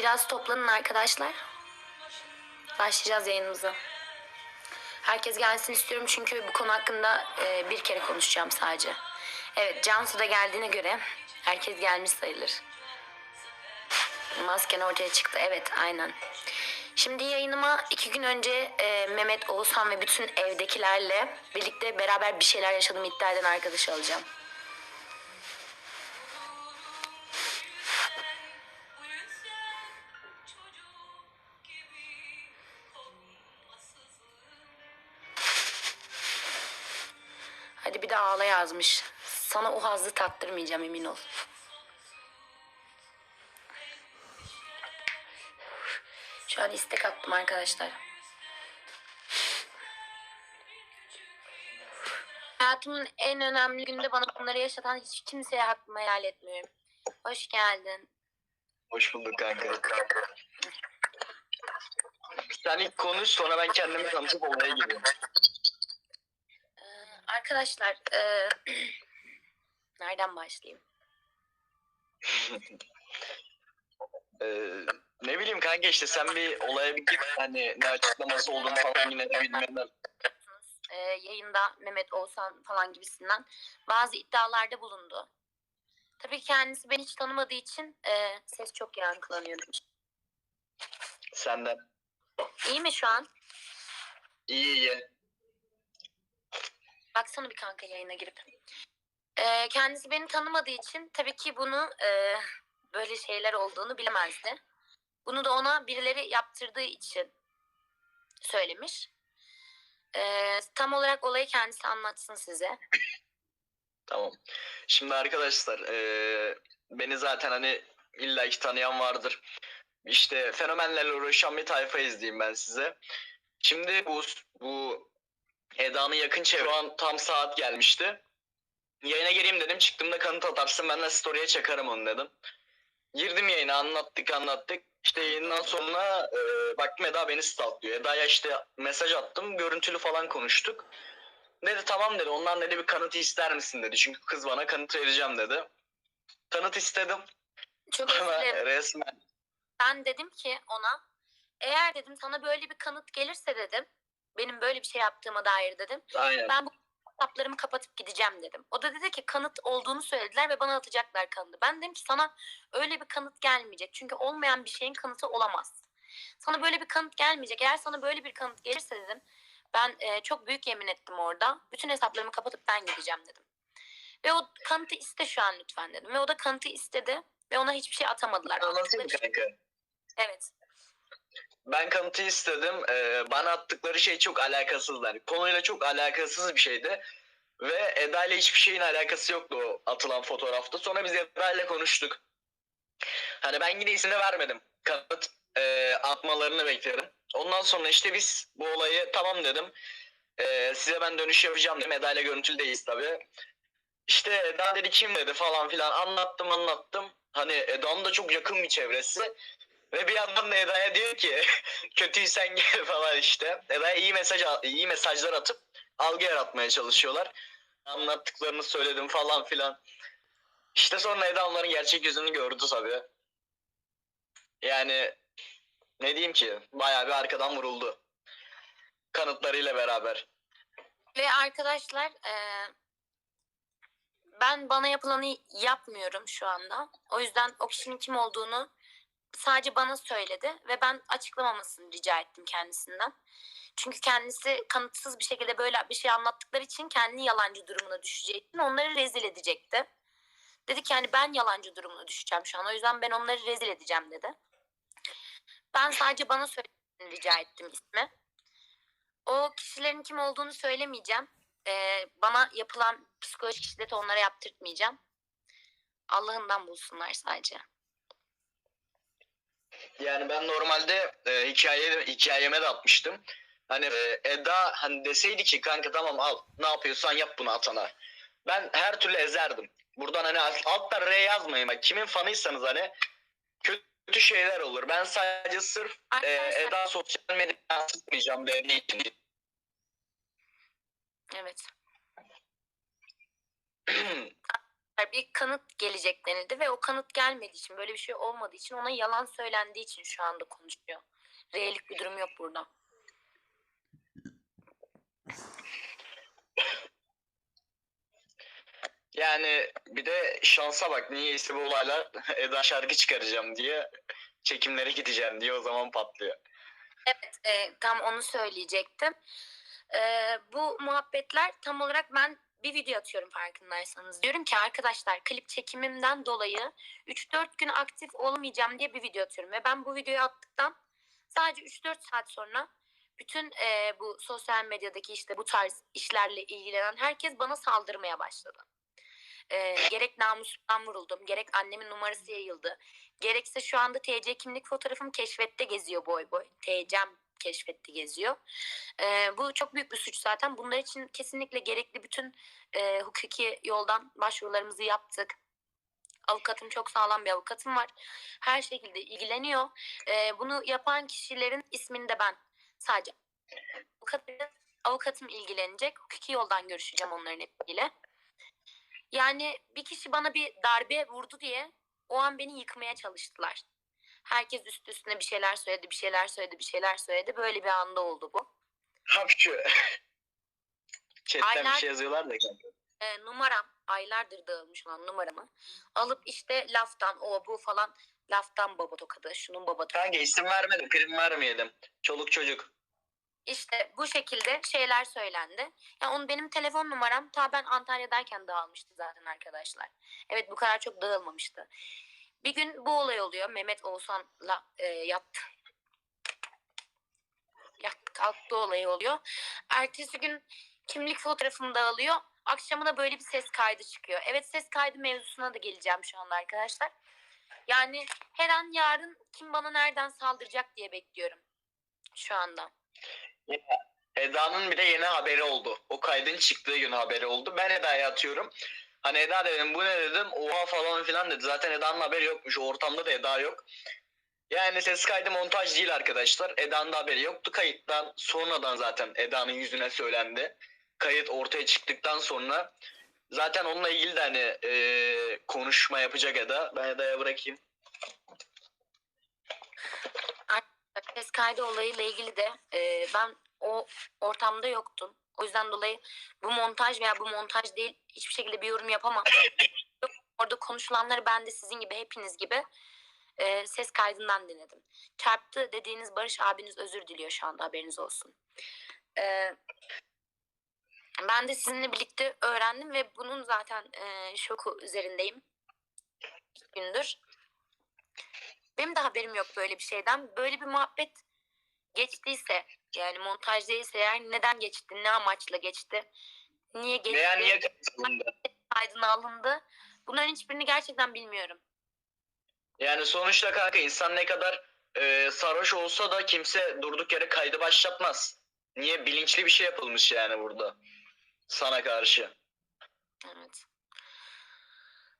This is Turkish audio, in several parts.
Biraz toplanın arkadaşlar. Başlayacağız yayınımıza. Herkes gelsin istiyorum çünkü bu konu hakkında e, bir kere konuşacağım sadece. Evet Cansu da geldiğine göre herkes gelmiş sayılır. Masken ortaya çıktı. Evet aynen. Şimdi yayınıma iki gün önce e, Mehmet, Oğuzhan ve bütün evdekilerle birlikte beraber bir şeyler yaşadığımı iddia eden arkadaşı alacağım. Yazmış. Sana o hazzı tattırmayacağım emin ol. Şu an istek attım arkadaşlar. Hayatımın en önemli günde bana bunları yaşatan hiç kimseye hakkımı helal etmiyorum. Hoş geldin. Hoş bulduk kanka. Sen ilk konuş sonra ben kendimi tanıtıp olaya gireyim. Arkadaşlar, ee, nereden başlayayım? Ee, ne bileyim kanka işte sen bir olaya bir git hani ne açıklaması olduğunu falan yine de bilmeden. Ee, yayında Mehmet Oğuzhan falan gibisinden bazı iddialarda bulundu. Tabii kendisi beni hiç tanımadığı için ee, ses çok yankılanıyor. Senden. İyi mi şu an? İyi iyi. Baksana bir kanka yayına girip. Ee, kendisi beni tanımadığı için tabii ki bunu e, böyle şeyler olduğunu bilemezdi. Bunu da ona birileri yaptırdığı için söylemiş. Ee, tam olarak olayı kendisi anlatsın size. Tamam. Şimdi arkadaşlar eee, beni zaten hani illa ki tanıyan vardır. İşte fenomenlerle uğraşan bir tayfa izleyeyim ben size. Şimdi bu bu Eda'nın yakın çevre şu an tam saat gelmişti. Yayına gireyim dedim. Çıktığımda kanıt atarsın ben de story'e çakarım onu dedim. Girdim yayına anlattık anlattık. İşte yayından sonra eee baktım Eda beni stalklıyor. Eda'ya işte mesaj attım. Görüntülü falan konuştuk. Dedi tamam dedi. Ondan dedi bir kanıt ister misin dedi. Çünkü kız bana kanıt vereceğim dedi. Kanıt istedim. Çok Ama resmen Ben dedim ki ona eğer dedim sana böyle bir kanıt gelirse dedim benim böyle bir şey yaptığıma dair dedim. aynen. Ben bu hesaplarımı kapatıp gideceğim dedim. O da dedi ki kanıt olduğunu söylediler ve bana atacaklar kanıtı. Ben dedim ki sana öyle bir kanıt gelmeyecek. Çünkü olmayan bir şeyin kanıtı olamaz. Sana böyle bir kanıt gelmeyecek. Eğer sana böyle bir kanıt gelirse dedim ben e, çok büyük yemin ettim orada. Bütün hesaplarımı kapatıp ben gideceğim dedim. Ve o kanıtı iste şu an lütfen dedim. Ve o da kanıtı istedi ve ona hiçbir şey atamadılar. Anlatayım şey- kanka. Evet. Ben kanıtı istedim. Ee, bana attıkları şey çok alakasızlar. Konuyla çok alakasız bir şeydi. Ve Eda ile hiçbir şeyin alakası yoktu o atılan fotoğrafta. Sonra biz Eda ile konuştuk. Hani ben yine isimini vermedim. Kanıt e, atmalarını bekledim. Ondan sonra işte biz bu olayı tamam dedim. E, size ben dönüş yapacağım dedim. Eda ile görüntülüdeyiz tabii. İşte Eda dedi kim dedi falan filan anlattım anlattım. Hani Eda'nın da çok yakın bir çevresi. Ve bir yandan da Eda'ya diyor ki kötüysen gel falan işte. Eda'ya iyi mesaj iyi mesajlar atıp algı yaratmaya çalışıyorlar. Anlattıklarını söyledim falan filan. İşte sonra Eda onların gerçek yüzünü gördü tabii. Yani ne diyeyim ki bayağı bir arkadan vuruldu. Kanıtlarıyla beraber. Ve arkadaşlar eee, ben bana yapılanı yapmıyorum şu anda. O yüzden o kişinin kim olduğunu sadece bana söyledi ve ben açıklamamasını rica ettim kendisinden. Çünkü kendisi kanıtsız bir şekilde böyle bir şey anlattıkları için kendi yalancı durumuna düşeceği için onları rezil edecekti. Dedi ki yani ben yalancı durumuna düşeceğim şu an. O yüzden ben onları rezil edeceğim dedi. Ben sadece bana söylemesini rica ettim ismi. O kişilerin kim olduğunu söylemeyeceğim. Ee, bana yapılan psikolojik şiddeti onlara yaptırtmayacağım. Allah'ından bulsunlar sadece. Yani ben normalde e, hikaye hikayeme de atmıştım. Hani e, Eda hani deseydi ki kanka tamam al ne yapıyorsan yap bunu atana. Ben her türlü ezerdim. Buradan hani alt- altta R yazmayın bak kimin fanıysanız hani kötü şeyler olur. Ben sadece sırf e, Eda sosyal medyadan sıkmayacağım dediği için. evet. bir kanıt gelecek denildi ve o kanıt gelmediği için böyle bir şey olmadığı için ona yalan söylendiği için şu anda konuşuyor. Reellik bir durum yok burada. Yani bir de şansa bak niyeyse bu olaylar Eda şarkı çıkaracağım diye çekimlere gideceğim diye o zaman patlıyor. Evet, e, tam onu söyleyecektim. E, bu muhabbetler tam olarak ben bir video atıyorum farkındaysanız. Diyorum ki arkadaşlar klip çekimimden dolayı 3-4 gün aktif olamayacağım diye bir video atıyorum. Ve ben bu videoyu attıktan sadece 3-4 saat sonra bütün e, bu sosyal medyadaki işte bu tarz işlerle ilgilenen herkes bana saldırmaya başladı. E, gerek namusumdan vuruldum, gerek annemin numarası yayıldı. Gerekse şu anda TC kimlik fotoğrafım keşfette geziyor boy boy. TC'm keşfette geziyor. Ee, bu çok büyük bir suç zaten. Bunlar için kesinlikle gerekli bütün e, hukuki yoldan başvurularımızı yaptık. Avukatım çok sağlam bir avukatım var. Her şekilde ilgileniyor. Ee, bunu yapan kişilerin ismini de ben sadece avukatım, avukatım ilgilenecek. Hukuki yoldan görüşeceğim onların hepsiyle. Yani bir kişi bana bir darbe vurdu diye o an beni yıkmaya çalıştılar. Herkes üst üstüne bir şeyler söyledi, bir şeyler söyledi, bir şeyler söyledi. Böyle bir anda oldu bu. Hapşu. Chatten bir Aynen. şey yazıyorlar da. E, numaram, aylardır dağılmış olan numaramı alıp işte laftan o bu falan laftan baba tokadı, şunun baba tokadı. Kanka isim vermedim, prim vermeyelim. Çoluk çocuk. İşte bu şekilde şeyler söylendi. Yani onun benim telefon numaram ta ben Antalya'dayken dağılmıştı zaten arkadaşlar. Evet bu kadar çok dağılmamıştı. Bir gün bu olay oluyor. Mehmet Oğuzhan'la e, yattı. Yattı kalktı olayı oluyor. Ertesi gün kimlik fotoğrafım dağılıyor. Akşamına böyle bir ses kaydı çıkıyor. Evet ses kaydı mevzusuna da geleceğim şu anda arkadaşlar. Yani her an yarın kim bana nereden saldıracak diye bekliyorum. Şu anda. Eda'nın bir de yeni haberi oldu. O kaydın çıktığı gün haberi oldu. Ben Eda'ya atıyorum. Hani Eda dedim bu ne dedim oha falan filan dedi. Zaten Eda'nın haberi yokmuş. Ortamda da Eda yok. Yani ses kaydı montaj değil arkadaşlar. Eda'nın da haberi yoktu. Kayıttan sonradan zaten Eda'nın yüzüne söylendi. Kayıt ortaya çıktıktan sonra zaten onunla ilgili de hani eee, konuşma yapacak Eda. Ben Eda'ya bırakayım. Ses kaydı olayıyla ilgili de e, ben o ortamda yoktum. O yüzden dolayı bu montaj veya bu montaj değil hiçbir şekilde bir yorum yapamam. Orada konuşulanları ben de sizin gibi hepiniz gibi e, ses kaydından dinledim. Çarptı dediğiniz Barış abiniz özür diliyor şu anda haberiniz olsun. E, ben de sizinle birlikte öğrendim ve bunun zaten e, şoku üzerindeyim. Gündür. Benim de haberim yok böyle bir şeyden. Böyle bir muhabbet geçtiyse yani montaj değilse eğer neden geçti, ne amaçla geçti, niye geçti, Veya niye katılımda? kaydına alındı. Bunların hiçbirini gerçekten bilmiyorum. Yani sonuçta kanka insan ne kadar e, sarhoş olsa da kimse durduk yere kaydı başlatmaz. Niye? Bilinçli bir şey yapılmış yani burada. Sana karşı. Evet.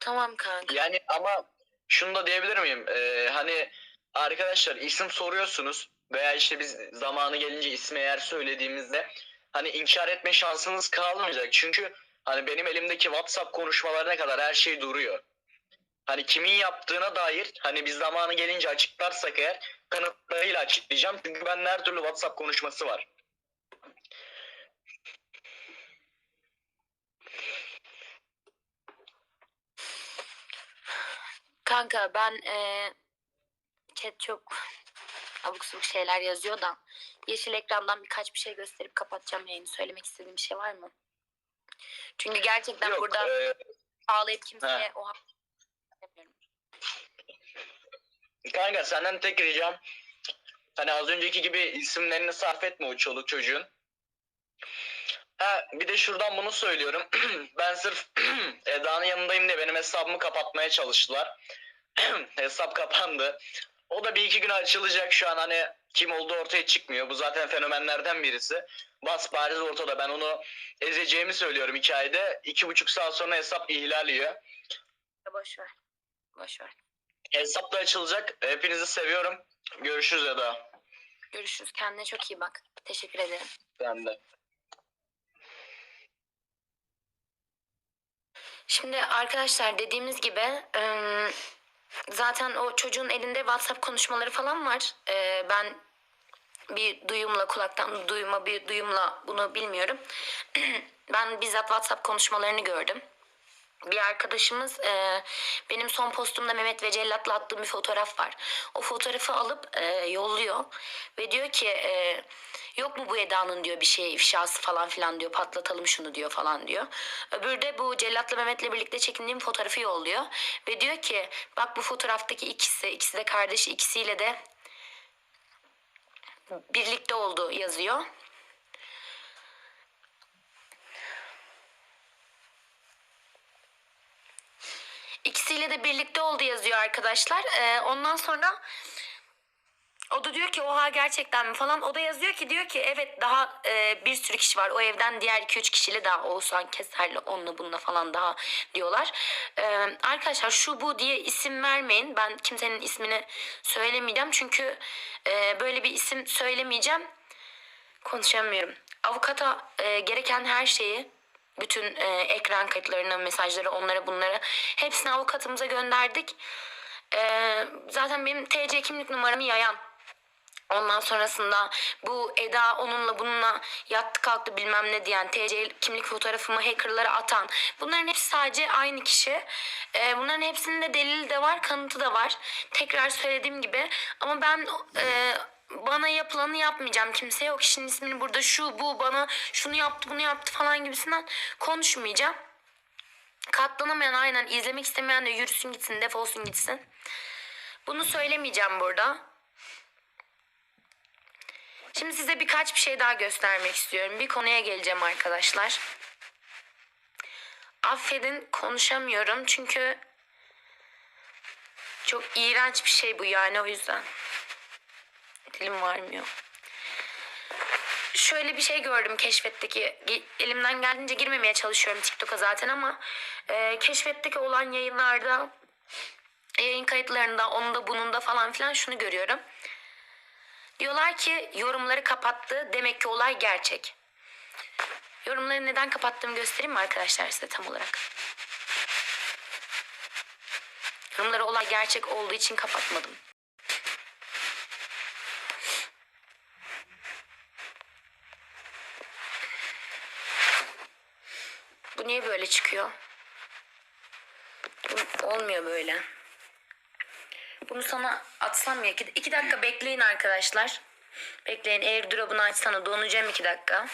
Tamam kanka. Yani ama şunu da diyebilir miyim? E, hani arkadaşlar isim soruyorsunuz veya işte biz zamanı gelince ismi eğer söylediğimizde hani inkar etme şansınız kalmayacak. Çünkü hani benim elimdeki WhatsApp konuşmalarına kadar her şey duruyor. Hani kimin yaptığına dair hani biz zamanı gelince açıklarsak eğer kanıtlarıyla açıklayacağım. Çünkü ben her türlü WhatsApp konuşması var. Kanka ben eee chat çok abuk subuk şeyler yazıyor da yeşil ekrandan birkaç bir şey gösterip kapatacağım yayını. Söylemek istediğim bir şey var mı? Çünkü gerçekten Yok, burada e, ağlayıp kimseye o hak istemiyorum. kanka senden tek ricam hani az önceki gibi isimlerini sarf etme o çoluk çocuğun. Ha bir de şuradan bunu söylüyorum. ben sırf Eda'nın yanındayım diye benim hesabımı kapatmaya çalıştılar. Hesap kapandı. O da bir iki gün açılacak şu an hani kim olduğu ortaya çıkmıyor. Bu zaten fenomenlerden birisi. Bas bariz ortada. Ben onu ezeceğimi söylüyorum hikayede. İki buçuk saat sonra hesap ihlal yiyor. Boş ver. Boş ver. Hesap da açılacak. Hepinizi seviyorum. Görüşürüz Eda. Görüşürüz. Kendine çok iyi bak. Teşekkür ederim. Ben de. Şimdi arkadaşlar dediğimiz gibi ım, zaten o çocuğun elinde WhatsApp konuşmaları falan var. Ee, ben bir duyumla kulaktan duyma bir duyumla bunu bilmiyorum. ben bizzat WhatsApp konuşmalarını gördüm. Bir arkadaşımız e, benim son postumda Mehmet ve Cellat'la attığım bir fotoğraf var. O fotoğrafı alıp e, yolluyor ve diyor ki e, yok mu bu Eda'nın diyor bir şey ifşası falan filan diyor patlatalım şunu diyor falan diyor. Öbürü de bu Cellat'la Mehmet'le birlikte çekindiğim fotoğrafı yolluyor ve diyor ki bak bu fotoğraftaki ikisi ikisi de kardeşi ikisiyle de birlikte oldu yazıyor. İkisiyle de birlikte oldu yazıyor arkadaşlar. Ee, ondan sonra o da diyor ki oha gerçekten mi falan. O da yazıyor ki diyor ki evet daha e, bir sürü kişi var. O evden diğer 2-3 kişiyle daha Oğuzhan Keser'le onunla bununla falan daha diyorlar. Ee, arkadaşlar şu bu diye isim vermeyin. Ben kimsenin ismini söylemeyeceğim. Çünkü e, böyle bir isim söylemeyeceğim. Konuşamıyorum. Avukata e, gereken her şeyi bütün e, ekran kayıtlarını, mesajları, onlara bunları hepsini avukatımıza gönderdik. E, zaten benim TC kimlik numaramı yayan Ondan sonrasında bu Eda onunla bununla yattı kalktı bilmem ne diyen TC kimlik fotoğrafımı hackerlara atan bunların hepsi sadece aynı kişi. Ee, bunların hepsinin de delili de var kanıtı da var. Tekrar söylediğim gibi ama ben e, bana yapılanı yapmayacağım. Kimseye o kişinin ismini burada şu bu bana şunu yaptı bunu yaptı falan gibisinden konuşmayacağım. Katlanamayan aynen izlemek istemeyen de yürüsün gitsin defolsun gitsin. Bunu söylemeyeceğim burada. Şimdi size birkaç bir şey daha göstermek istiyorum. Bir konuya geleceğim arkadaşlar. Affedin konuşamıyorum çünkü çok iğrenç bir şey bu yani o yüzden. Dilim varmıyor. Şöyle bir şey gördüm keşfetteki elimden geldiğince girmemeye çalışıyorum TikTok'a zaten ama e, keşfetteki olan yayınlarda yayın kayıtlarında onun da bunun da falan filan şunu görüyorum. Diyorlar ki yorumları kapattı. Demek ki olay gerçek. Yorumları neden kapattığımı göstereyim mi arkadaşlar size tam olarak? Yorumları olay gerçek olduğu için kapatmadım. Niye böyle çıkıyor? Olmuyor böyle. Bunu sana atsam ya. İki dakika bekleyin arkadaşlar. Bekleyin. Airdrop'unu açsana. Donacağım iki dakika.